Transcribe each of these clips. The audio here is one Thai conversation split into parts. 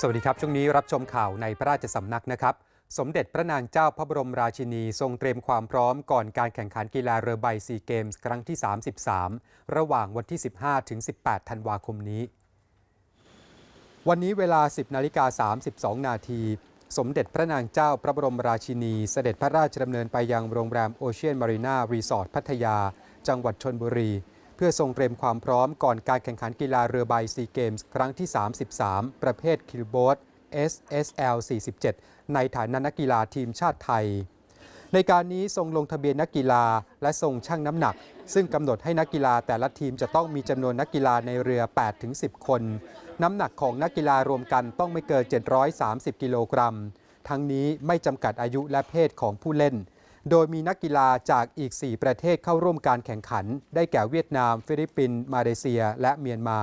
สวัสดีครับ ช่วงนี้รับชมข่าวในพระราชสำนักนะครับ สมเด็จพระนางเจ้าพระบรมราชินีทรงเตรียมความพร้อมก่อนการแข่งขันกีฬาเรือใบซีเกมส์ครั้งที่ 33 ระหว่างวันที่ 15 ถึง 18 ธันวาคมนี้ วันนี้เวลา 10นาฬิกา32 นาทีสมเด็จพระนางเจ้าพระบรมราชินี เสด็จพระราชดำเนินไปยังโรงแรมโอเชียนมารีนารีสอร์ทพัทยา จังหวัดชนบุรี เพื่อทรงเตรียมความพร้อมก่อนการแข่งขันกีฬาเรือใบซีเกมส์ครั้งที่ 33 ประเภทคิลโบส SSL 47 ในฐานะนักกีฬาทีมชาติไทย ในการนี้ทรงลงทะเบียนนักกีฬาและทรงชั่งน้ำหนัก ซึ่งกำหนดให้นักกีฬาแต่ละทีมจะต้องมีจำนวนนักกีฬาในเรือ 8-10 คน น้ำหนักของนักกีฬารวมกันต้องไม่เกิน 730 กิโลกรัม ทั้งนี้ไม่จำกัดอายุและเพศของผู้เล่น โดยมีนักกีฬาจากอีก 4 ประเทศเข้าร่วมการแข่งขัน ได้แก่เวียดนาม ฟิลิปปินส์มาเลเซีย และเมียนมา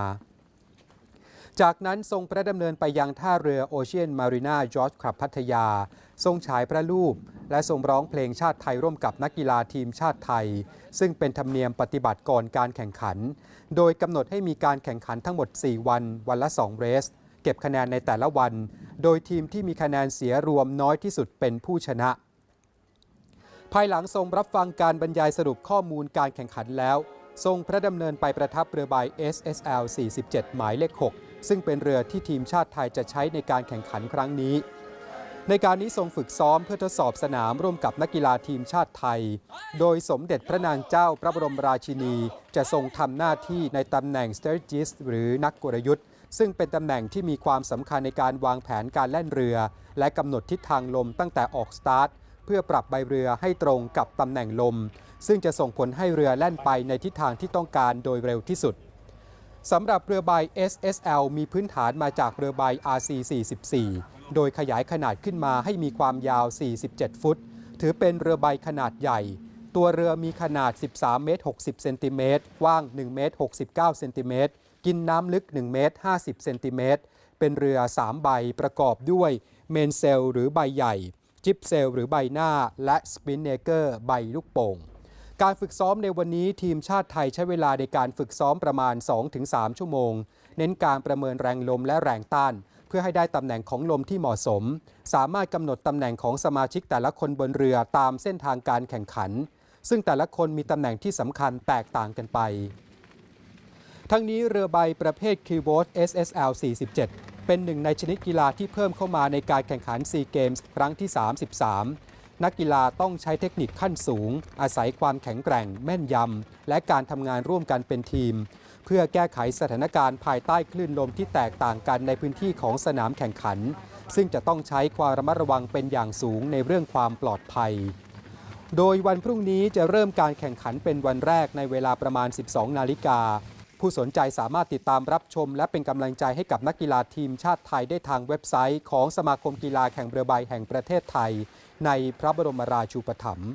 จากนั้นทรงพระดำเนินไปยังท่าเรือโอเชียนมารีนาจอร์จคลับพัทยา ทรงฉายพระรูป และทรงร้องเพลงชาติไทยร่วมกับนักกีฬาทีมชาติไทย ซึ่งเป็นธรรมเนียมปฏิบัติก่อนการแข่งขัน โดยกำหนดให้มีการแข่งขันทั้งหมด 4 วัน วันละ 2 เรส เก็บคะแนนในแต่ละวัน โดยทีมที่มีคะแนนเสียรวมน้อยที่สุดเป็นผู้ชนะ ภายหลังทรงรับฟังการบรรยายสรุปข้อมูลการแข่งขันแล้ว ทรงพระดำเนินไปประทับเรือใบ SSL 47 หมายเลข 6 ซึ่งเป็นเรือที่ทีมชาติไทยจะใช้ในการแข่งขันครั้งนี้ ในการนี้ทรงฝึกซ้อมเพื่อทดสอบสนามร่วมกับนักกีฬาทีมชาติไทย โดยสมเด็จพระนางเจ้าพระบรมราชินี จะทรงทำหน้าที่ในตำแหน่ง strategist หรือนักกลยุทธ์ซึ่งเป็นตำแหน่งที่มีความสำคัญในการวางแผนการแล่นเรือ และกำหนดทิศทางลมตั้งแต่ออกสตาร์ท เพื่อปรับใบเรือให้ตรงกับตำแหน่งลม ซึ่งจะส่งผลให้เรือแล่นไปในทิศทางที่ต้องการโดยเร็วที่สุดสำหรับเรือใบ SSL มีพื้นฐานมาจากเรือใบ RC 44 โดยขยายขนาดขึ้นมาให้มีความยาว 47 ฟุต ถือเป็นเรือใบขนาดใหญ่ ตัวเรือมีขนาด 13 เมตร 60 เซนติเมตรกว้าง 1 เมตร 69 เซนติเมตร กินน้ำลึก 1 เมตร 50 เซนติเมตร เป็นเรือ 3 ใบประกอบด้วย เมนเซลหรือใบใหญ่ จิปเซลหรือใบหน้า และสปินเนเกอร์ใบลูกโป่งการฝึกซ้อมในวันนี้ทีมชาติไทยใช้เวลาในการฝึกซ้อมประมาณ 2-3 ชั่วโมง เน้นการประเมินแรงลมและแรงต้าน เพื่อให้ได้ตำแหน่งของลมที่เหมาะสม สามารถกำหนดตำแหน่งของสมาชิกแต่ละคนบนเรือตามเส้นทางการแข่งขัน ซึ่งแต่ละคนมีตำแหน่งที่สำคัญแตกต่างกันไป ทั้งนี้เรือใบประเภทคิวโบส SSL 47 เป็นหนึ่งในชนิดกีฬาที่เพิ่มเข้ามาในการแข่งขันซีเกมส์ครั้งที่ 33 นักกีฬาต้องใช้เทคนิคขั้นสูง อาศัยความแข็งแกร่ง แม่นยำ และการทำงานร่วมกันเป็นทีม เพื่อแก้ไขสถานการณ์ภายใต้คลื่นลมที่แตกต่างกันในพื้นที่ของสนามแข่งขัน ซึ่งจะต้องใช้ความระมัดระวังเป็นอย่างสูงในเรื่องความปลอดภัยโดยวันพรุ่งนี้จะเริ่มการแข่งขันเป็นวันแรกในเวลาประมาณ 12 นาฬิกา ผู้สนใจสามารถติดตามรับชม และเป็นกำลังใจให้กับนักกีฬาทีมชาติไทยได้ทางเว็บไซต์ ของสมาคมกีฬาแข่งเรือใบแห่งประเทศไทย ในพระบรมราชูปถัมภ์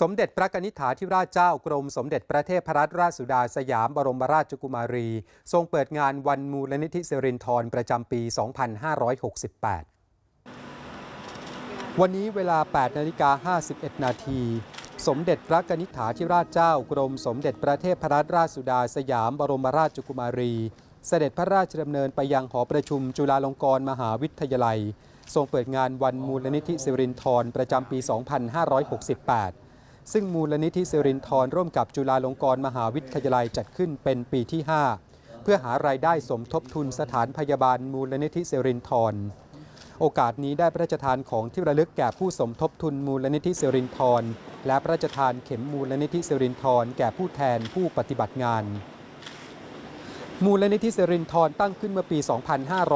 สมเด็จพระนิษฐาธิราชเจ้ากรมสมเด็จพระเทพรัตนราชสุดาสยามบรมราชกุมารี ทรงเปิดงานวันมูลนิธิสิรินธรประจำปี 2568 วันนี้เวลา 8 นาฬิกา 51 นาที สมเด็จพระกนิษฐาธิราชเจ้ากรมสมเด็จพระเทพรัตนราชสุดาสยามบรมราชกุมารี เสด็จพระราชดำเนินไปยังหอประชุมจุฬาลงกรณ์มหาวิทยาลัย ทรงเปิดงานวันมูลนิธิสิรินธรประจำปี 2568 ซึ่งมูลนิธิสิรินธรร่วมกับจุฬาลงกรณ์มหาวิทยาลัยจัดขึ้นเป็นปีที่ 5 เพื่อหารายได้สมทบทุนสถานพยาบาลมูลนิธิสิรินธร โอกาสนี้ได้พระราชทานของที่ระลึกแก่ผู้สมทบทุนมูลนิธิสิรินธรและพระราชทานเข็มมูลนิธิสิรินธรแก่ผู้แทนผู้ปฏิบัติงาน มูลนิธิสิรินธรตั้งขึ้นเมื่อปี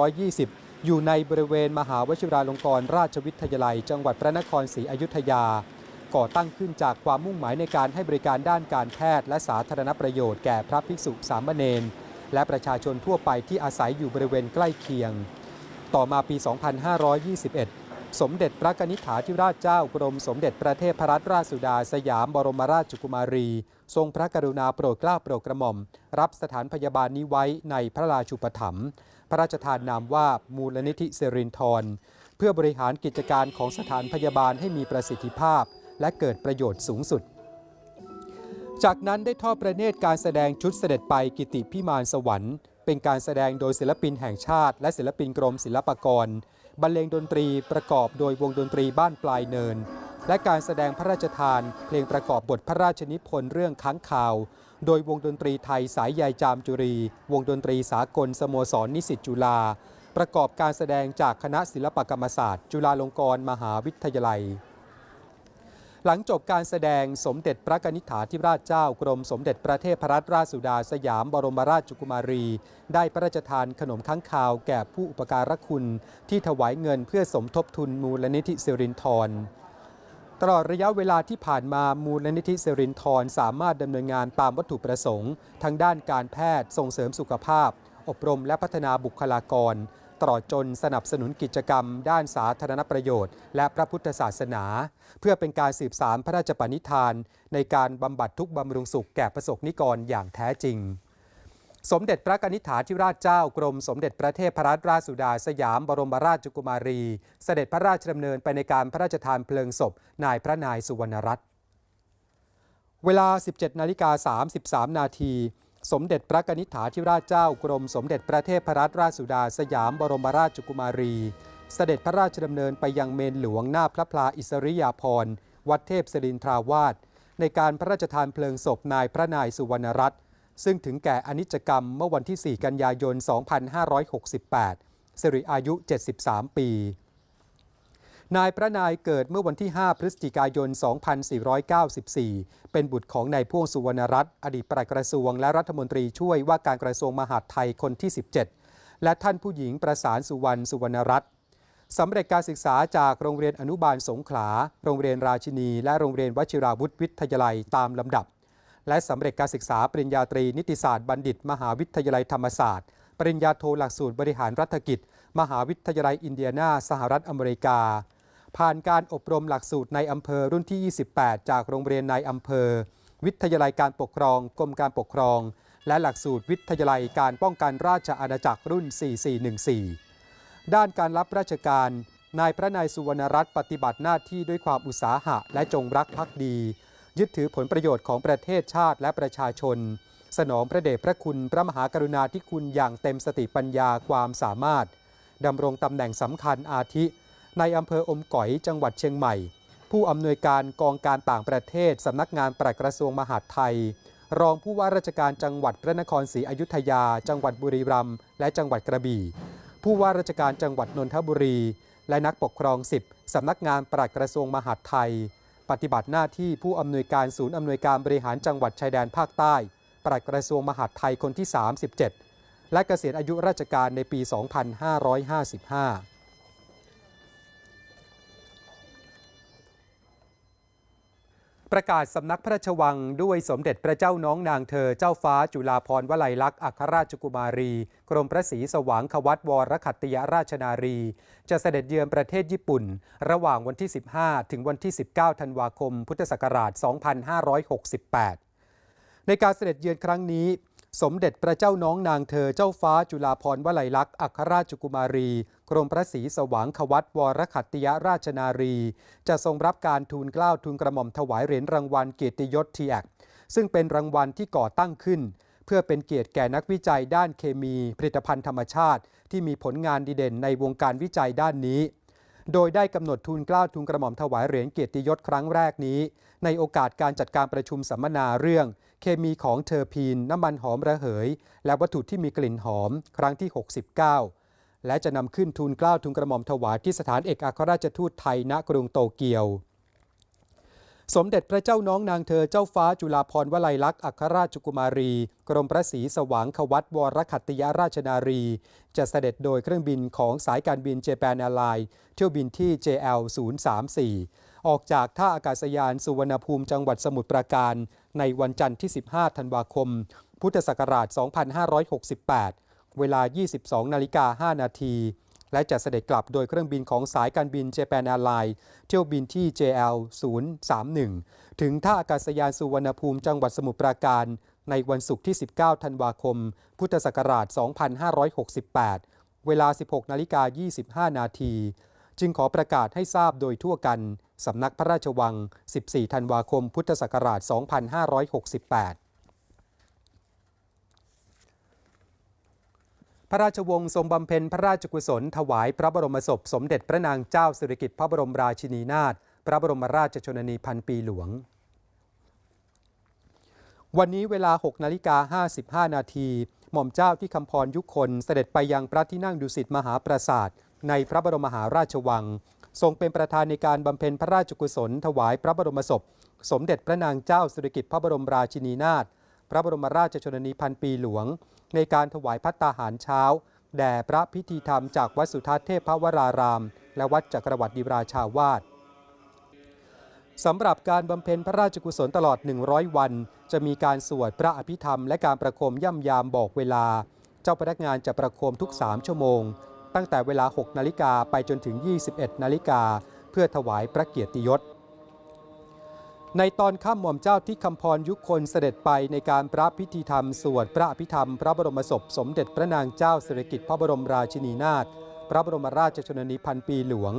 2520 อยู่ในบริเวณมหาวชิราลงกรณราชวิทยาลัย จังหวัดพระนครศรีอยุธยา ก่อตั้งขึ้นจากความมุ่งหมายในการให้บริการด้านการแพทย์และสาธารณประโยชน์แก่พระภิกษุสามเณรและประชาชนทั่วไปที่อาศัยอยู่บริเวณใกล้เคียง ต่อมาปี 2521 สมเด็จพระกนิษฐาธิราชเจ้ากรมสมเด็จพระเทพรัตนราชสุดาสยามบรมราชกุมารี ทรงพระกรุณาโปรดเกล้าโปรดกระหม่อม รับสถานพยาบาลนี้ไว้ในพระราชูปถัมภ์พระราชทานนามว่ามูลนิธิเซรินทรเพื่อบริหารกิจการของสถานพยาบาลให้มีประสิทธิภาพ และเกิดประโยชน์สูงสุดจากนั้นได้ทอดประเนตรการแสดงชุดเสด็จไปกิติพิมานสวรรค์ เป็นการแสดงโดยศิลปินแห่งชาติ และศิลปินกรมศิลปากร บรรเลงดนตรีประกอบโดยวงดนตรีบ้านปลายเนิน และการแสดงพระราชทาน เพลงประกอบบทพระราชนิพนธ์เรื่องค้างคาว โดยวงดนตรีไทยสายใยจามจุรี วงดนตรีสากลสโมสรนิสิตจุฬาประกอบการแสดงจากคณะศิลปกรรมศาสตร์ จุฬาลงกรณ์มหาวิทยาลัย หลังจบการแสดงสมเด็จพระกนิษฐาธิราชเจ้ากรมสมเด็จพระเทพรัตนราชสุดาสยามบรมราชกุมารี ได้พระราชทานขนมค้างคาวแก่ผู้อุปการะคุณ ที่ถวายเงินเพื่อสมทบทุนมูลนิธิสิรินทรตลอดระยะเวลาที่ผ่านมามูลนิธิสิรินทรสามารถดำเนินงานตามวัตถุประสงค์ ทางด้านการแพทย์ส่งเสริมสุขภาพ อบรมและพัฒนาบุคลากร ตลอดจนสนับสนุนกิจกรรม ด้านสาธารณประโยชน์ และพระพุทธศาสนา เพื่อเป็นการสืบสารพระราชปณิธาน ในการบำบัดทุกบำรุงสุขแก่ประสบนิกรอย่างแท้จริง สมเด็จพระกนิษฐาธิราชเจ้ากรมสมเด็จพระเทพรัตนราชสุดาสยามบรมราชกุมารี เสด็จพระราชดำเนินไปในการพระราชทานเพลิงศพ นายพระนายสุวรรณรัตน์เวลา 17 นาฬิกา 33 นาที สมเด็จพระกนิษฐาธิราชเจ้ากรมสมเด็จพระเทพรัตนราชสุดาสยามบรมราชกุมารี เสด็จพระราชดำเนินไปยังเมนหลวงหน้าพระพลาอิสริยาภรณ์ วัดเทพศิรินทราวาสในการพระราชทานเพลิงศพนายพระนายสุวรรณรัตน์ซึ่งถึงแก่อนิจกรรมเมื่อวันที่ 4 กันยายน 2568 สิริอายุ 73 ปี นายพระนายเกิดเมื่อวันที่ 5 พฤศจิกายน 2494 เป็นบุตรของนายพ่วงสุวรรณรัตน์อดีตปลัดกระทรวง และรัฐมนตรีช่วยว่าการกระทรวงมหาดไทยคนที่ 17 และท่านผู้หญิงประสานสุวรรณสุวรรณรัตน์สำเร็จการศึกษาจากโรงเรียนอนุบาลสงขลา โรงเรียนราชินี และโรงเรียนวชิราวุธวิทยาลัยตามลำดับ และสำเร็จการศึกษาปริญญาตรีนิติศาสตร์บัณฑิต มหาวิทยาลัยธรรมศาสตร์ ปริญญาโทหลักสูตรบริหารรัฐกิจ มหาวิทยาลัยอินเดียนาสหรัฐอเมริกา ผ่านการอบรมหลักสูตรในอำเภอรุ่นที่ 28 จากโรงเรียนในอำเภอ วิทยาลัยการปกครองกรมการปกครอง และหลักสูตรวิทยาลัยการป้องกันราชอาณาจักรรุ่น 4414 ด้านการรับราชการ นายพระนายสุวรรณรัตน์ปฏิบัติหน้าที่ด้วยความอุตสาหะและจงรักภักดี ยึดถือผลประโยชน์ของประเทศชาติและประชาชน สนองพระเดชพระคุณพระมหากรุณาธิคุณอย่างเต็มสติปัญญาความสามารถดำรงตำแหน่งสำคัญอาทิ ในอำเภออมก๋อยจังหวัดเชียงใหม่ ผู้อำนวยการกองการต่างประเทศสำนักงานปลัดกระทรวงมหาดไทย รองผู้ว่าราชการจังหวัดพระนครศรีอยุธยา จังหวัดบุรีรัมย์และจังหวัดกระบี่ ผู้ว่าราชการจังหวัดนนทบุรี และนักปกครอง 10สำนักงานปลัดกระทรวงมหาดไทย ปฏิบัติหน้าที่ผู้อำนวยการศูนย์อำนวยการบริหารจังหวัดชายแดนภาคใต้ปลัดกระทรวงมหาดไทยคนที่ 37 และเกษียณอายุราชการในปี 2555 ประกาศสำนักพระราชวังด้วยสมเด็จพระเจ้าน้องนางเธอเจ้าฟ้าจุฬาภรณ์วลัยลักษณ์อัครราชกุมารี กรมพระศรีสว่างควัตวรขัตติยราชนารี จะเสด็จเยือนประเทศญี่ปุ่น ระหว่างวันที่ 15 ถึงวันที่ 19 ธันวาคม พุทธศักราช 2568 ในการเสด็จเยือนครั้งนี้ สมเด็จพระเจ้าน้องนางเธอเจ้าฟ้าจุฬาภรณ์วลัยลักษณ์อัครราชกุมารี กรมพระศรีสว่างควัตวรขัตติยราชนารี จะทรงรับการทูลเกล้าทูลกระหม่อมถวายเหรียญรางวัลเกียรติยศทีแอคซึ่งเป็นรางวัลที่ก่อตั้งขึ้น เพื่อเป็นเกียรติแก่นักวิจัยด้านเคมีผลิตภัณฑ์ธรรมชาติ ที่มีผลงานดีเด่นในวงการวิจัยด้านนี้โดยได้กำหนดทูลกล้าวทูลกระหม่อมถวายเหรียญเกียรติยศครั้งแรกนี้ ในโอกาสการจัดการประชุมสัมมนาเรื่อง เคมีของเทอร์พีนน้ำมันหอมระเหย และวัตถุที่มีกลิ่นหอมครั้งที่ 69 และจะนำขึ้นทูลเกล้าทูลกระหม่อมถวายที่สถานเอกอัครราชทูตไทยณกรุงโตเกียว สมเด็จพระเจ้าน้องนางเธอเจ้าฟ้าจุฬาภรณ์วลัยลักษณ์อัครราชกุมารี กรมพระศรีสว่างควัตวรขัตติยราชนารี จะเสด็จโดยเครื่องบินของสายการบินเจแปนแอร์ไลน์เที่ยวบินที่ JL 034ออกจากท่าอากาศยานสุวรรณภูมิจังหวัดสมุทรปราการ ในวันจันทร์ที่ 15 ธันวาคม พุทธศักราช 2568 เวลา 22 นาฬิกา 5 นาที และจะเสด็จกลับโดยเครื่องบินของสายการบินเจแปนแอร์ไลน์เที่ยวบินที่ JL 031 ถึงท่าอากาศยานสุวรรณภูมิจังหวัดสมุทรปราการในวันศุกร์ที่ 19 ธันวาคม พุทธศักราช 2568 เวลา 16 นาฬิกา 25 นาที จึงขอประกาศให้ทราบโดยทั่วกัน สำนักพระราชวัง 14 ธันวาคม พุทธศักราช 2568พระราชวงศ์ทรงบำเพ็ญพระราชกุศล ถวายพระบรมศพ สมเด็จพระนางเจ้าสิริกิติ์พระบรมราชินีนาถพระบรมราชชนนีพันปีหลวง วันนี้เวลา 6 นาฬิกา 55 นาที หม่อมเจ้าที่คำพรยุคลเสด็จไปยังพระที่นั่งดุสิตมหาปราสาทในพระบรมมหาราชวัง ทรงเป็นประธานในการบำเพ็ญพระราชกุศล ถวายพระบรมศพ สมเด็จพระนางเจ้าสิริกิติ์พระบรมราชินีนาถพระบรมราชชนนีพันปีหลวง ในการถวายพัตตาหารเช้า แด่พระพิธีธรรมจากวัดสุทัศน์เทพวราราม และวัดจักรวรรดิราชาวาสสำหรับการบำเพ็ญพระราชกุศลตลอด 100 วัน จะมีการสวดพระอภิธรรม และการประโคมย่ำยามบอกเวลา เจ้าพนักงานจะประโคมทุก 3 ชั่วโมง ตั้งแต่เวลา 6 นาฬิกาไปจนถึง 21 นาฬิกา เพื่อถวายพระเกียรติยศ ในตอนค่ำหม่อมเจ้าที่คำพรยุคนเสด็จไปในการพระพิธีธรรม สวดพระอภิธรรม พระบรมศพสมเด็จพระนางเจ้าสิริกิติ์พระบรมราชินีนาถพระบรมราชชนนีพันปีหลวง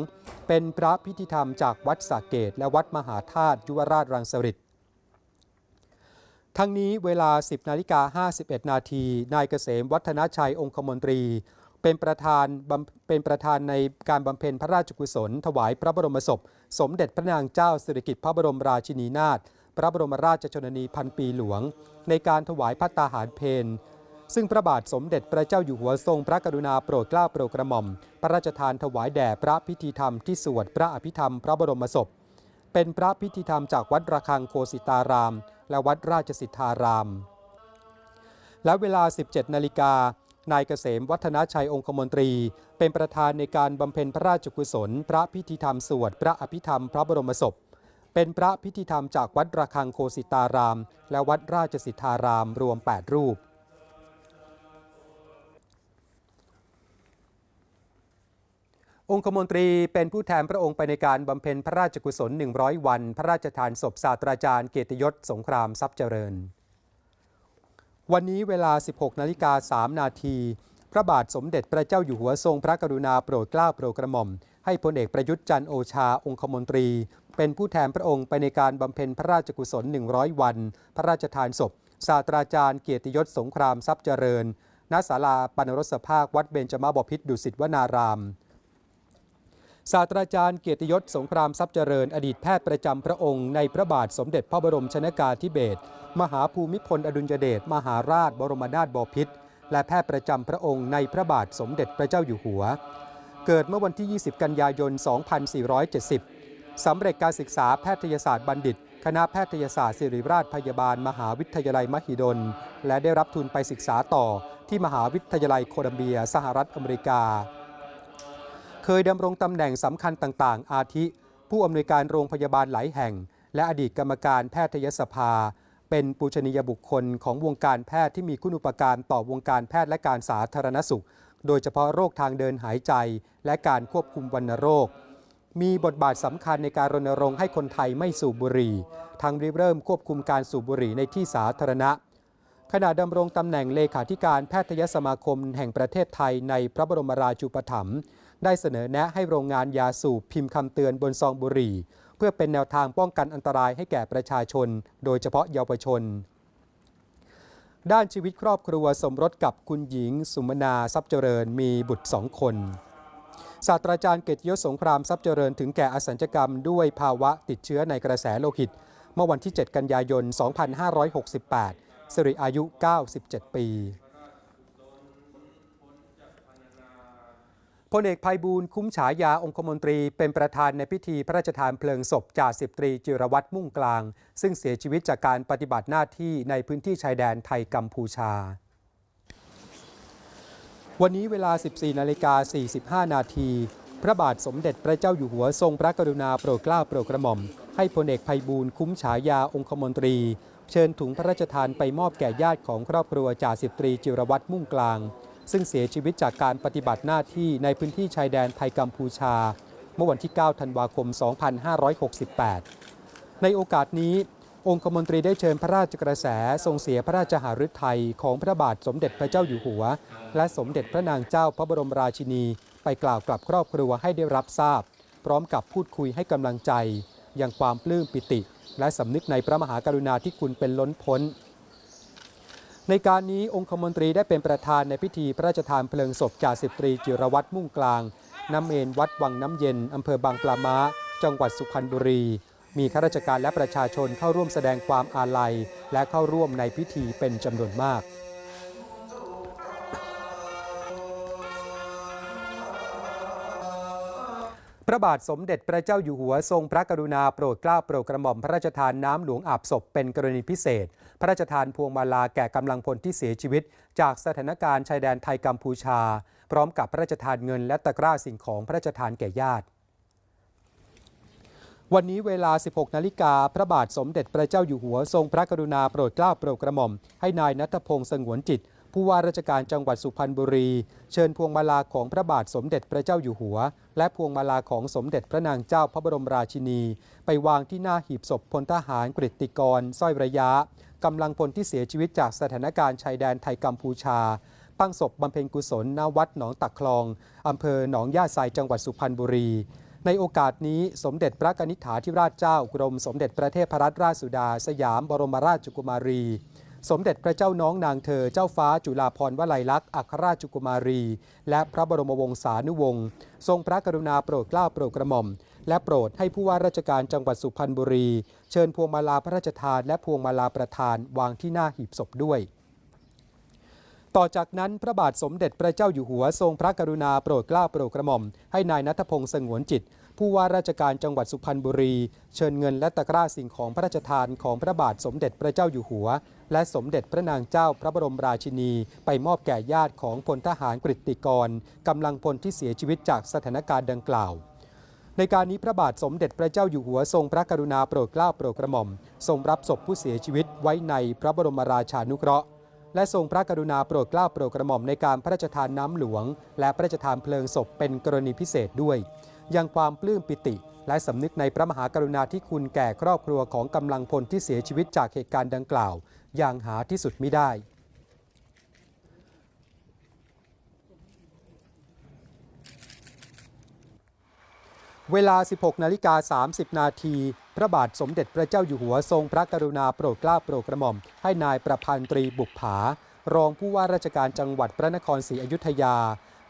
เป็นพระพิธีธรรมจากวัดสาเกต และวัดมหาธาตุยุวราชรังสฤษทั้งนี้เวลา 10นาฬิกา51 นาที นายเกษมวัฒนชัยองคมนตรี เป็นประธานเป็นประธานในการบำเพ็ญพระราชกุศล ถวายพระบรมศพ สมเด็จพระนางเจ้าสิริกิติ์พระบรมราชินีนาถพระบรมราชชนนีพันปีหลวง ในการถวายพัตตาหารเพนซึ่งพระบาทสมเด็จพระเจ้าอยู่หัวทรงพระกรุณาโปรดเกล้าโปรดกระหม่อม พระราชทานถวายแด่พระพิธีธรรมที่สวดพระอภิธรรม พระบรมศพ เป็นพระพิธีธรรมจากวัดระฆังโคสิตาราม และวัดราชสิทธาราม และเวลา 17 นาฬิกา นายเกษมวัฒนาชัยองคมนตรี เป็นประธานในการบำเพ็ญพระราชกุศล พระพิธีธรรมสวดพระอภิธรรมพระบรมศพ เป็นพระพิธีธรรมจากวัดระฆังโคสิตาราม และวัดราชสิทธารามรวม 8 รูปองคมนตรีเป็นผู้แทนพระองค์ไปในการบำเพ็ญพระราชกุศล 100 วัน พระราชทานศพศาสตราจารย์เกียรติยศสงครามทรัพย์เจริญ วันนี้เวลา 16นาฬิกา3นาที พระบาทสมเด็จพระเจ้าอยู่หัวทรงพระกรุณาโปรดเกล้าโปรดกระหม่อม ให้พลเอกประยุทธ์จันทร์โอชาองคมนตรี เป็นผู้แทนพระองค์ไปในการบำเพ็ญพระราชกุศล 100 วัน พระราชทานศพ ศาสตราจารย์เกียรติยศสงครามทรัพย์เจริญ ณ ศาลาปนรสภาควัดเบญจมาบพิตรดุสิตวนาราม ศาสตราจารย์เกียรติยศสงครามทรัพย์เจริญ อดีตแพทย์ประจำพระองค์ในพระบาทสมเด็จพระบรมชนากาธิเบศรมหาภูมิพลอดุลยเดชมหาราชบรมนาถบพิตรและแพทย์ประจำพระองค์ในพระบาทสมเด็จพระเจ้าอยู่หัว เกิดเมื่อวันที่ 20 กันยายน 2470 สำเร็จการศึกษาแพทยศาสตร์บัณฑิต คณะแพทยศาสตร์ศิริราชพยาบาล มหาวิทยาลัยมหิดล และได้รับทุนไปศึกษาต่อที่มหาวิทยาลัยโคลัมเบีย สหรัฐอเมริกา เคยดำรงตำแหน่งสำคัญต่างๆ อาทิ ผู้อำนวยการโรงพยาบาลหลายแห่ง และอดีตกรรมการแพทยสภา เป็นปูชนียบุคคลของวงการแพทย์ที่มีคุณอุปการต่อวงการแพทย์และการสาธารณสุข โดยเฉพาะโรคทางเดินหายใจ และการควบคุมวัณโรค มีบทบาทสำคัญในการรณรงค์ให้คนไทยไม่สูบบุหรี่ทั้งริเริ่มควบคุมการสูบบุหรี่ในที่สาธารณะขณะดำรงตำแหน่งเลขาธิการแพทยสมาคมแห่งประเทศไทยในพระบรมราชูปถัมภ์ ได้เสนอแนะให้โรงงานยาสูบพิมพ์คำเตือนบนซองบุหรี่ เพื่อเป็นแนวทางป้องกันอันตรายให้แก่ประชาชน โดยเฉพาะเยาวชน ด้านชีวิตครอบครัวสมรสกับคุณหญิง สุมนาทรัพย์เจริญมีบุตรสองคนศาสตราจารย์เกียรติยศสงครามทรัพย์เจริญถึงแก่อสัญกรรมด้วยภาวะติดเชื้อในกระแสโลหิต เมื่อวันที่ 7 กันยายน 2568 สิริอายุ 97 ปี พลเอกภัยบูลคุ้มฉายาองคมนตรีเป็นประธานในพิธีพระราชทานเพลิงศพจ่าสิบตรีจิรวัตรมุ่งกลาง ซึ่งเสียชีวิตจากการปฏิบัติหน้าที่ในพื้นที่ชายแดนไทยกัมพูชา วันนี้เวลา 14นาฬิกา45 นาทีพระบาทสมเด็จพระเจ้าอยู่หัวทรงพระกรุณาโปรดเกล้าโปรดกระหม่อม ให้พลเอกภัยบูลคุ้มฉายาองคมนตรี เชิญถุงพระราชทานไปมอบแก่ญาติของครอบครัวจ่าสิบตรีจิรวัตรมุ่งกลาง ซึ่งเสียชีวิตจากการปฏิบัติหน้าที่ในพื้นที่ชายแดนไทยกัมพูชา เมื่อวันที่ 9 ธันวาคม 2568 ในโอกาสนี้ องคมนตรีได้เชิญพระราชกระแสทรงเสียพระราชหฤทัยของพระบาทสมเด็จพระเจ้าอยู่หัว และสมเด็จพระนางเจ้าพระบรมราชินี ไปกล่าวกับครอบครัวให้ได้รับทราบ พร้อมกับพูดคุยให้กำลังใจยังความปลื้มปิติ และสำนึกในพระมหากรุณาธิคุณเป็นล้นพ้น ในการนี้องคมนตรีได้เป็นประธานในพิธีพระราชทานเพลิงศพจ่าสิบตรีจิรวัตรมุ่งกลางน้ำเมนวัดวังน้ำเย็นอำเภอบางปลาม้า จังหวัดสุพรรณบุรี มีข้าราชการและประชาชนเข้าร่วมแสดงความอาลัย และเข้าร่วมในพิธีเป็นจำนวนมาก พระบาทสมเด็จพระเจ้าอยู่หัวทรงพระกรุณาโปรดเกล้าโปรดกระหม่อมพระราชทานน้ำหลวงอาบศพเป็นกรณีพิเศษ พระราชทานพวงมาลาแก่กำลังพลที่เสียชีวิต จากสถานการณ์ชายแดนไทยกัมพูชา พร้อมกับพระราชทานเงินและตะกร้าสิ่งของพระราชทานแก่ญาติวันนี้เวลา 16 นาฬิกา พระบาทสมเด็จพระเจ้าอยู่หัวทรงพระกรุณาโปรดเกล้าโปรดกระหม่อม ให้นายนัทพงษ์สงวนจิต ผู้ว่าราชการจังหวัดสุพรรณบุรี เชิญพวงมาลาของพระบาทสมเด็จพระเจ้าอยู่หัว และพวงมาลาของสมเด็จพระนางเจ้าพระบรมราชินี ไปวางที่หน้าหีบศพพลทหารกฤติกรสร้อยระยะกำลังพลที่เสียชีวิตจากสถานการณ์ชายแดนไทยกัมพูชาตั้งศพบำเพ็ญกุศลณวัดหนองตักคลองอำเภอหนองย่าไซจังหวัดสุพรรณบุรี ในโอกาสนี้สมเด็จพระกนิษฐาธิราชเจ้ากรมสมเด็จพระเทพรัตนราชสุดา สยามบรมราชกุมารี สมเด็จพระเจ้าน้องนางเธอเจ้าฟ้าจุฬาภรณ์วลัยลักษณ์อัครราชกุมารี และพระบรมวงศานุวงศ์ทรงพระกรุณาโปรดเกล้าโปรดกระหม่อม และโปรดให้ผู้ว่าราชการจังหวัดสุพรรณบุรี เชิญพวงมาลาพระราชทานและพวงมาลาประธานวางที่หน้าหีบศพด้วย ต่อจากนั้นพระบาทสมเด็จพระเจ้าอยู่หัวทรงพระกรุณาโปรดเกล้าโปรดกระหม่อม ให้นายนัทพงษ์สงวนจิต ผู้ว่าราชการจังหวัดสุพรรณบุรี เชิญเงินและตะกร้าสิ่งของพระราชทานของพระบาทสมเด็จพระเจ้าอยู่หัว และสมเด็จพระนางเจ้าพระบรมราชินี ไปมอบแก่ญาติของพลทหารกฤติกรกำลังพลที่เสียชีวิตจากสถานการณ์ดังกล่าวในการนี้พระบาทสมเด็จพระเจ้าอยู่หัวทรงพระกรุณาโปรดเกล้าโปรดกระหม่อม ทรงรับศพผู้เสียชีวิตไว้ในพระบรมราชานุเคราะห์ และทรงพระกรุณาโปรดเกล้าโปรดกระหม่อมในการพระราชทานน้ำหลวง และพระราชทานเพลิงศพเป็นกรณีพิเศษด้วย ยังความปลื้มปิติ และสำนึกในพระมหากรุณาธิคุณแก่ครอบครัวของกำลังพลที่เสียชีวิตจากเหตุการณ์ดังกล่าว อย่างหาที่สุดไมิได้เวลา 16 นาฬิกา 30 นาที พระบาทสมเด็จพระเจ้าอยู่หัวทรงพระกรุณาโปรดเกล้าโปรดกระหม่อม ให้นายประพันธ์ตรีบุกผา รองผู้ว่าราชการจังหวัดพระนครศรีอยุธยา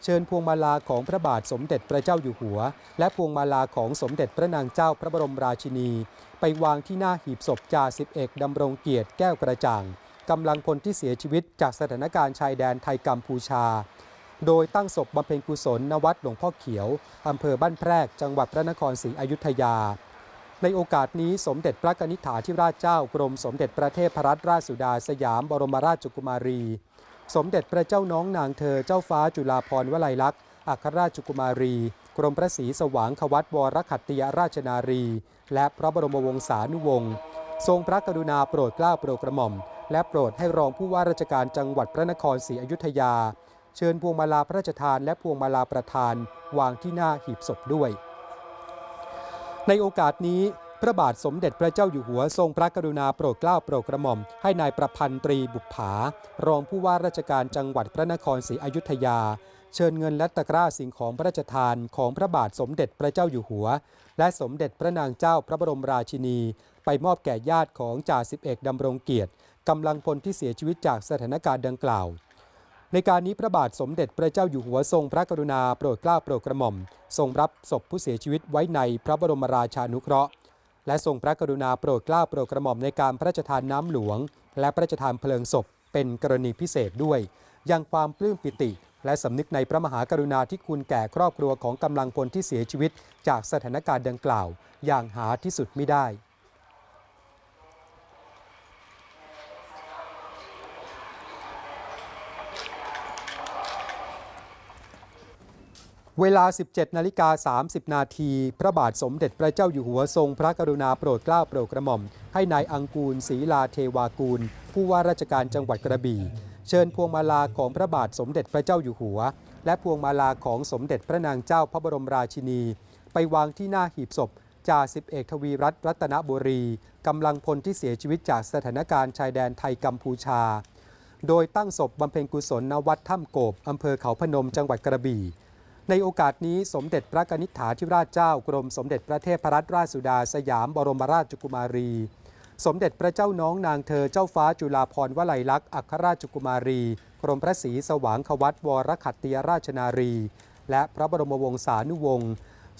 เชิญพวงมาลาของพระบาทสมเด็จพระเจ้าอยู่หัว และพวงมาลาของสมเด็จพระนางเจ้าพระบรมราชินี ไปวางที่หน้าหีบศพจ่าสิบเอกดำรงเกียรติแก้วกระจ่างกำลังพลที่เสียชีวิตจากสถานการณ์ชายแดนไทยกัมพูชา โดยตั้งศพบำเพ็ญกุศลณวัดหลวงพ่อเขียวอำเภอบ้านแพรกจังหวัดพระนครศรีอยุธยา ในโอกาสนี้สมเด็จพระกนิษฐาธิราชเจ้ากรมสมเด็จพระเทพรัตนราชสุดาสยามบรมราชกุมารี สมเด็จพระเจ้าน้องนางเธอเจ้าฟ้าจุฬาภรณ์วลัยลักษณ์อัครราชกุมารี กรมพระศรีสว่างควัตวรขัตติยราชนารี และพระบรมวงศานุวงศ์ทรงพระกรุณาโปรดเกล้าโปรดกระหม่อม และโปรดให้รองผู้ว่าราชการจังหวัดพระนครศรีอยุธยา เชิญพวงมาลาพระราชทานและพวงมาลาประธาน วางที่หน้าหีบศพด้วย ในโอกาสนี้พระบาทสมเด็จพระเจ้าอยู่หัวทรงพระกรุณาโปรดเกล้าโปรดกระหม่อม ให้นายประพันธ์ตรีบุปผารองผู้ว่าราชการจังหวัดพระนครศรีอยุธยา เชิญเงินและตะกร้าสิ่งของพระราชทานของพระบาทสมเด็จพระเจ้าอยู่หัว และสมเด็จพระนางเจ้าพระบรมราชินี ไปมอบแก่ญาติของจ่าสิบเอกดำรงเกียรติกำลังพลที่เสียชีวิตจากสถานการณ์ดังกล่าว ในการนี้พระบาทสมเด็จพระเจ้าอยู่หัวทรงพระกรุณาโปรดเกล้าโปรดกระหม่อม ทรงรับศพผู้เสียชีวิตไว้ในพระบรมราชานุเคราะห์ และทรงพระกรุณาโปรดเกล้าโปรดกระหม่อมในการพระราชทานน้ำหลวง และพระราชทานเพลิงศพเป็นกรณีพิเศษด้วย ยังความปลื้มปิติ และสำนึกในพระมหากรุณาธิคุณแก่ครอบครัวของกำลังพลที่เสียชีวิต จากสถานการณ์ดังกล่าว อย่างหาที่สุดไม่ได้ เวลา 17 นาฬิกา 30 นาที พระบาทสมเด็จพระเจ้าอยู่หัวทรงพระกรุณาโปรดเกล้าโปรดกระหม่อม ให้นายอังกูลศรีลาเทวากูล ผู้ว่าราชการจังหวัดกระบี่ เชิญพวงมาลาของพระบาทสมเด็จพระเจ้าอยู่หัว และพวงมาลาของสมเด็จพระนางเจ้าพระบรมราชินี ไปวางที่หน้าหีบศพจ่าสิบเอกทวีรัตน์รัตนบุรีกำลังพลที่เสียชีวิตจากสถานการณ์ชายแดนไทยกัมพูชา โดยตั้งศพบำเพ็ญกุศลณวัดถ้ำโกบอำเภอเขาพนมจังหวัดกระบี่ ในโอกาสนี้สมเด็จพระกนิษฐาธิราชเจ้ากรมสมเด็จพระเทพรัตนราชสุดาสยามบรมราชกุมารี สมเด็จพระเจ้าน้องนางเธอเจ้าฟ้าจุฬาภรณ์วลัยลักษณ์อัครราชกุมารี กรมพระศรีสว่างควัตวรขัตติยราชนารี และพระบรมวงศานุวงศ์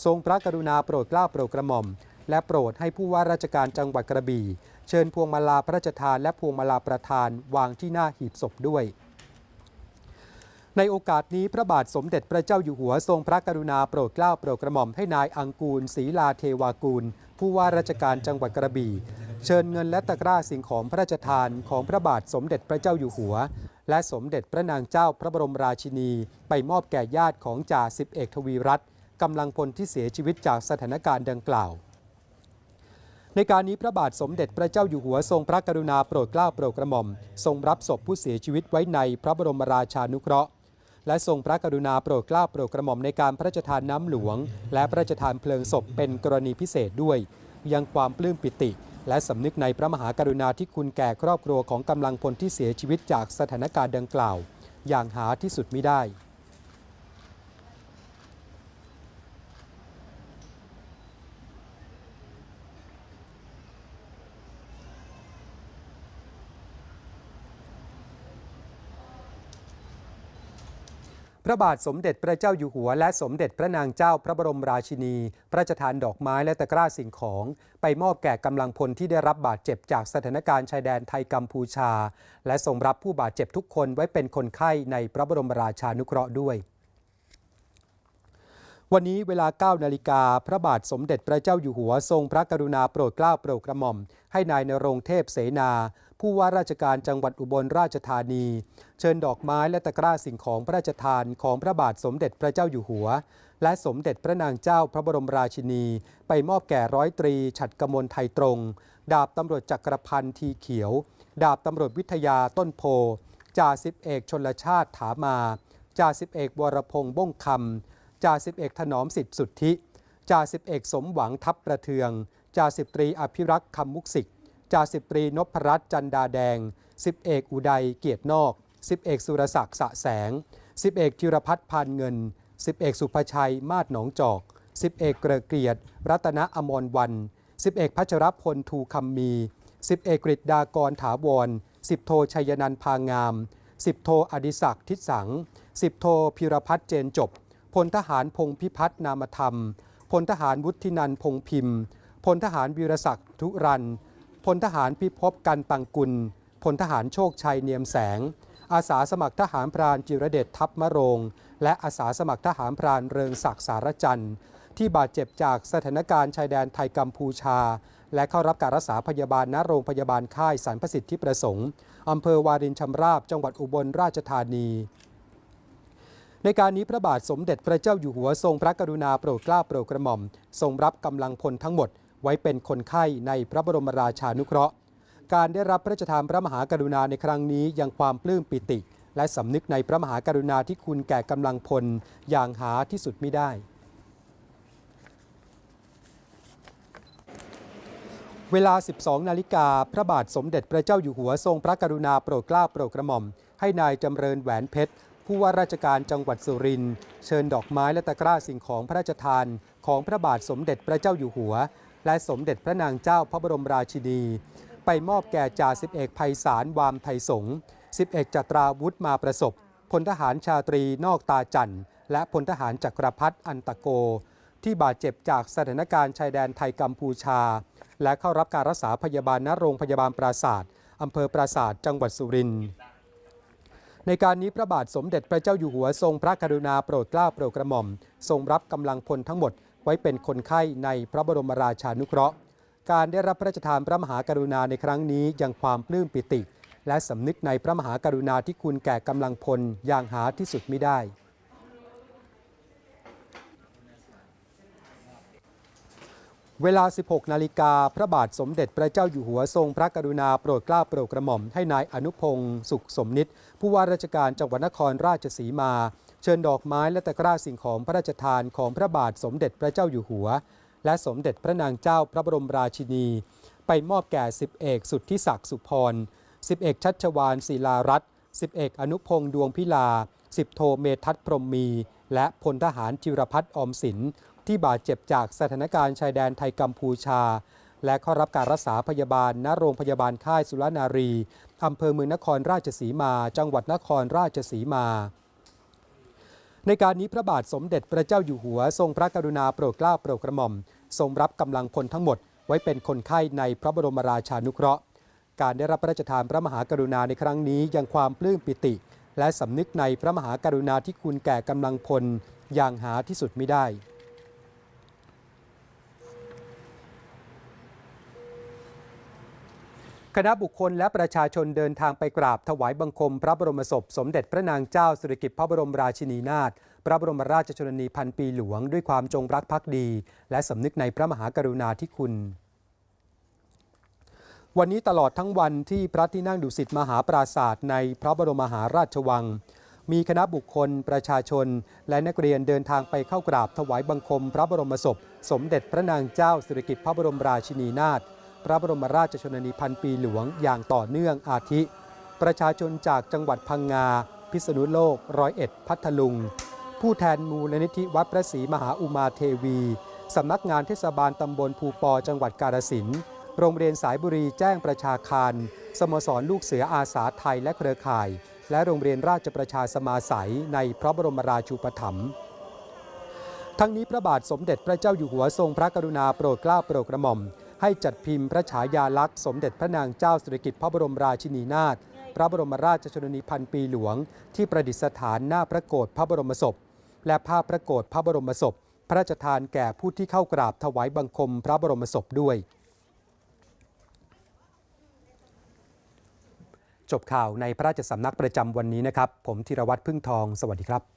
ทรงพระกรุณาโปรดเกล้าโปรดกระหม่อม และโปรดให้ผู้ว่าราชการจังหวัดกระบี่ เชิญพวงมาลาพระราชทานและพวงมาลาประธานวางที่หน้าหีบศพด้วย ในโอกาสนี้พระบาทสมเด็จพระเจ้าอยู่หัวทรงพระกรุณาโปรดเกล้าโปรดกระหม่อมให้นายอังกูลศรีลาเทวากูล ผู้ว่าราชการจังหวัดกระบี่ เชิญเงินและตะกร้าสิ่งของพระราชทานของพระบาทสมเด็จพระเจ้าอยู่หัว และสมเด็จพระนางเจ้าพระบรมราชินี ไปมอบแก่ญาติของจ่าสิบเอกทวีรัตน์กำลังพลที่เสียชีวิตจากสถานการณ์ดังกล่าวในการนี้พระบาทสมเด็จพระเจ้าอยู่หัวทรงพระกรุณาโปรดเกล้าโปรดกระหม่อม ทรงรับศพผู้เสียชีวิตไว้ในพระบรมราชานุเคราะห์ และทรงพระกรุณาโปรดเกล้าโปรดกระหม่อมในการพระราชทานน้ำหลวง และพระราชทานเพลิงศพเป็นกรณีพิเศษด้วย ยังความปลื้มปิติ และสำนึกในพระมหากรุณาธิคุณแก่ครอบครัวของกำลังพลที่เสียชีวิตจากสถานการณ์ดังกล่าว อย่างหาที่สุดไม่ได้ พระบาทสมเด็จพระเจ้าอยู่หัว และสมเด็จพระนางเจ้าพระบรมราชินี พระราชทานดอกไม้และตะกร้าสิ่งของ ไปมอบแก่กำลังพลที่ได้รับบาดเจ็บจากสถานการณ์ชายแดนไทยกัมพูชา และทรงรับผู้บาดเจ็บทุกคนไว้เป็นคนไข้ในพระบรมราชานุเคราะห์ด้วย วันนี้เวลา 9 นาฬิกา พระบาทสมเด็จพระเจ้าอยู่หัวทรงพระกรุณาโปรดเกล้าโปรดกระหม่อม ให้นายนรงเทพเสนา ผู้ว่าราชการจังหวัดอุบลราชธานี เชิญดอกไม้และตะกร้าสิ่งของพระราชทานของพระบาทสมเด็จพระเจ้าอยู่หัว และสมเด็จพระนางเจ้าพระบรมราชินี ไปมอบแก่ร้อยตรี ฉัดกมลไทยตรง ดาบตำรวจจักรพันธ์ทีเขียว ดาบตำรวจวิทยาต้นโพจ่าสิบเอกชนลชาติถามาจ่าสิบเอกวรพงษ์บ้งคำ จ่าสิบเอกถนอมสิทธิสุทธิ จ่าสิบเอกสมหวังทัพประเทือง จ่าสิบตรีอภิรักษ์คำมุกสิก จ่าสิบตรีนพรัตน์จันดาแดง สิบเอกอุดัยเกียรตินอก สิบเอกสุรศักดิ์สะแสง สิบเอกธิรพัฒน์พานเงิน สิบเอกสุภชัยมาศหนองจอก สิบเอกเกรเกียรติ รัตนอมรวัน สิบเอกพัชรพลทูคำมี สิบเอกกฤษดากรถาวร สิบโทชัยนันพางาม สิบโทอดิศักดิ์ทิศสัง สิบโทพิรพัฒน์เจนจบ พลทหารพงพิพัฒนนามธรรม พลทหารวุฒินันพงพิมพ์ พลทหารวีรศักดิ์ทุรันพลทหารพิภพกันปังกุล พลทหารโชคชัยเนียมแสง อาสาสมัครทหารพรานจิรเดชทัพมะโรง และอาสาสมัครทหารพรานเริงศักดิ์สารจันทร์ที่บาดเจ็บจากสถานการณ์ชายแดนไทยกัมพูชา และเข้ารับการรักษาพยาบาลณโรงพยาบาลค่ายสรรพสิทธิประสงค์อำเภอวารินชำราบจังหวัดอุบลราชธานี ในการนี้พระบาทสมเด็จพระเจ้าอยู่หัวทรงพระกรุณาโปรดเกล้าโปรดกระหม่อม ทรงรับกำลังพลทั้งหมด ไว้เป็นคนไข้ในพระบรมราชานุเคราะห์ การได้รับพระราชทานพระมหากรุณาในครั้งนี้ยังความปลื้มปิติ และสำนึกในพระมหากรุณาที่คุณแก่กำลังพลอย่างหาที่สุดไม่ได้เวลา 12 นาฬิกา พระบาทสมเด็จพระเจ้าอยู่หัวทรงพระกรุณาโปรดเกล้าโปรดกระหม่อม ให้นายจำเริญแหวนเพชร ผู้ว่าราชการจังหวัดสุรินทร์เชิญดอกไม้และตะกร้าสิ่งของพระราชทาน ของพระบาทสมเด็จพระเจ้าอยู่หัว และสมเด็จพระนางเจ้าพระบรมราชินี ไปมอบแก่จ่าสิบเอกไพศาลวามไทยสงสิบเอกจัตราวุฒิมาประสบพลทหารชาตรีนอกตาจันทร์และพลทหารจักรพัฒน์อันตะโก ที่บาดเจ็บจากสถานการณ์ชายแดนไทยกัมพูชา และเข้ารับการรักษาพยาบาลณโรงพยาบาลปราศาสตร์อำเภอปราศาสตร์จังหวัดสุรินทร์ ในการนี้พระบาทสมเด็จพระเจ้าอยู่หัวทรงพระกรุณาโปรดเกล้าโปรดกระหม่อม ทรงรับกำลังพลทั้งหมดไว้เป็นคนไข้ในพระบรมราชานุเคราะห์ การได้รับพระราชทานพระมหากรุณาในครั้งนี้ยังความปลื้มปิติ และสำนึกในพระมหากรุณาที่คุณแก่กำลังพลอย่างหาที่สุดไม่ได้ เวลา 16 นาฬิกา พระบาทสมเด็จพระเจ้าอยู่หัวทรงพระกรุณาโปรดเกล้าโปรดกระหม่อมให้นายอนุพงศ์สุขสมนิตผู้ว่าราชการจังหวัดนครราชสีมา เชิญดอกไม้และตะกร้าสิ่งของพระราชทานของพระบาทสมเด็จพระเจ้าอยู่หัว และสมเด็จพระนางเจ้าพระบรมราชินี ไปมอบแก่สิบเอกสุทธิศักดิ์สุพรสิบเอกชัชวานศิลารัตน์สิบเอกอนุพงศ์ดวงพิลาสิบโทเมทัศพรมมี และพลทหารจิรพัฒน์อมสิน ที่บาดเจ็บจากสถานการณ์ชายแดนไทยกัมพูชา และเข้ารับการรักษาพยาบาลณโรงพยาบาลค่ายสุรนารีอำเภอเมืองนครราชสีมา จังหวัดนครราชสีมา ในการนี้พระบาทสมเด็จพระเจ้าอยู่หัว ทรงพระกรุณาโปรดเกล้าโปรดกระหม่อม ทรงรับกำลังพลทั้งหมด ไว้เป็นคนไข้ในพระบรมราชานุเคราะห์ การได้รับพระราชทานพระมหากรุณาในครั้งนี้ยังความปลื้มปิติ และสำนึกในพระมหากรุณาที่คุณแก่กำลังพลอย่างหาที่สุดไม่ได้ คณะบุคคลและประชาชนเดินทางไปกราบถวายบังคม พระบรมศพ สมเด็จพระนางเจ้าสิริกิติ์พระบรมราชินีนาถพระบรมราชชนนีพันปีหลวง ด้วยความจงรักภักดี และสำนึกในพระมหากรุณาธิคุณ วันนี้ตลอดทั้งวันที่พระที่นั่งดุสิตมหาปราศาสตร์ในพระบรมมหาราชวัง มีคณะบุคคล ประชาชน และนักเรียนเดินทางไปเข้ากราบถวายบังคม พระบรมศพ สมเด็จพระนางเจ้าสิริกิติ์พระบรมราชินีนาถ พระบรมราชชนนีพันปีหลวงอย่างต่อเนื่องอาทิ ประชาชนจากจังหวัดพังงา พิษณุโลก ร้อยเอ็ด พัทลุง ผู้แทนมูลนิธิวัดพระศรีมหาอุมาเทวีสำนักงานเทศบาลตำบลภูปอจังหวัดกาฬสินธุ์โรงเรียนสายบุรีแจ้งประชาคารสโมสรลูกเสืออาสาไทยและเครือข่าย และโรงเรียนราชประชาสมาสัยในพระบรมราชูปถัมภ์ทั้งนี้พระบาทสมเด็จพระเจ้าอยู่หัวทรงพระกรุณาโปรดเกล้าโปรดกระหม่อม ให้จัดพิมพ์พระฉายาลักษณ์สมเด็จพระนางเจ้าสิริกิติ์พระบรมราชินีนาถพระบรมราชชนนีพันปีหลวง ที่ประดิษฐานหน้าพระโกรธพระบรมศพ และภาพพระโกรธพระบรมศพ พระราชทานแก่ผู้ที่เข้ากราบถวายบังคมพระบรมศพด้วย จบข่าวในพระราชสำนักประจำวันนี้นะครับ ผมธีรวัตรพึ่งทอง สวัสดีครับ